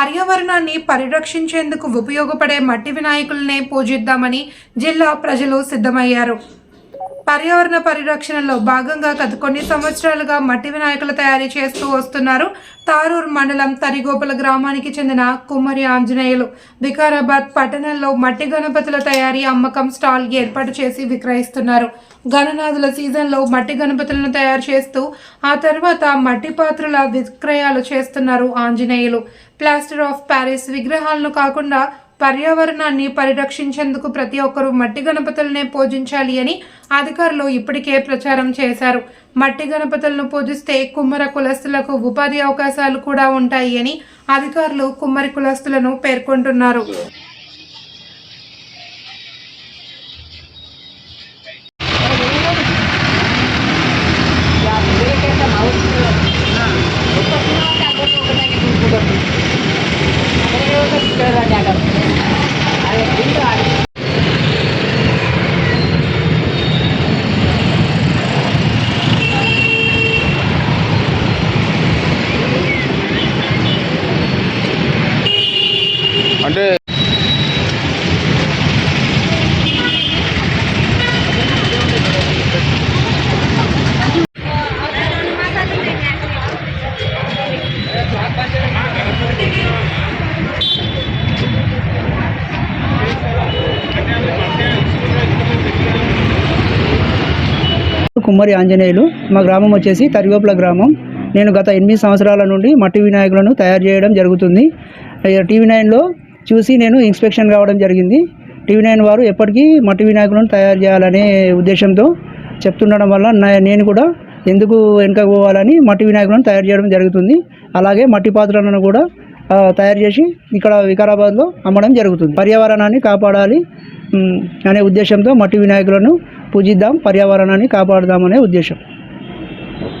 పర్యావరణాన్ని పరిరక్షించేందుకు ఉపయోగపడే మట్టి వినాయకులనే పూజిద్దామని జిల్లా ప్రజలు సిద్ధమయ్యారు. పర్యావరణ పరిరక్షణలో భాగంగా గత కొన్ని సంవత్సరాలుగా మట్టి వినాయకులు తయారీ చేస్తూ వస్తున్నారు. తారూర్ మండలం తరిగోపల గ్రామానికి చెందిన కుమ్మరి ఆంజనేయులు వికారాబాద్ పట్టణంలో మట్టి గణపతుల తయారీ అమ్మకం స్టాల్ ఏర్పాటు చేసి విక్రయిస్తున్నారు. గణనాథుల సీజన్లో మట్టి గణపతులను తయారు చేస్తూ ఆ తర్వాత మట్టి పాత్రల విక్రయాలు చేస్తున్నారు ఆంజనేయులు. ప్లాస్టర్ ఆఫ్ ప్యారిస్ విగ్రహాలను కాకుండా పర్యావరణాన్ని పరిరక్షించేందుకు ప్రతి ఒక్కరూ మట్టి గణపతులనే పూజించాలి అని అధికారులు ఇప్పటికే ప్రచారం చేశారు. మట్టి గణపతులను పూజిస్తే కుమ్మర కులస్తులకు ఉపాధి అవకాశాలు కూడా ఉంటాయి అని అధికారులు కుమ్మరి కులస్తులను పేర్కొంటున్నారు. కుమ్మరి ఆంజనేయులు. మా గ్రామం వచ్చేసి తరిగోపుల గ్రామం. నేను గత ఎనిమిది సంవత్సరాల నుండి మట్టి వినాయకులను తయారు చేయడం జరుగుతుంది. టీవీ నైన్లో చూసి నేను ఇన్స్పెక్షన్ కావడం జరిగింది. టీవీ నైన్ వారు ఎప్పటికీ మట్టి వినాయకులను తయారు చేయాలనే ఉద్దేశంతో చెప్తుండడం వల్ల నా- నేను కూడా ఎందుకు వెనుక పోవాలని మట్టి వినాయకులను తయారు చేయడం జరుగుతుంది. అలాగే మట్టి పాత్రలను కూడా తయారు చేసి ఇక్కడ వికారాబాద్లో అమ్మడం జరుగుతుంది. పర్యావరణాన్ని కాపాడాలి అనే ఉద్దేశంతో మట్టి వినాయకులను పూజిద్దాం పర్యావరణాన్ని కాపాడదామనే ఉద్దేశం.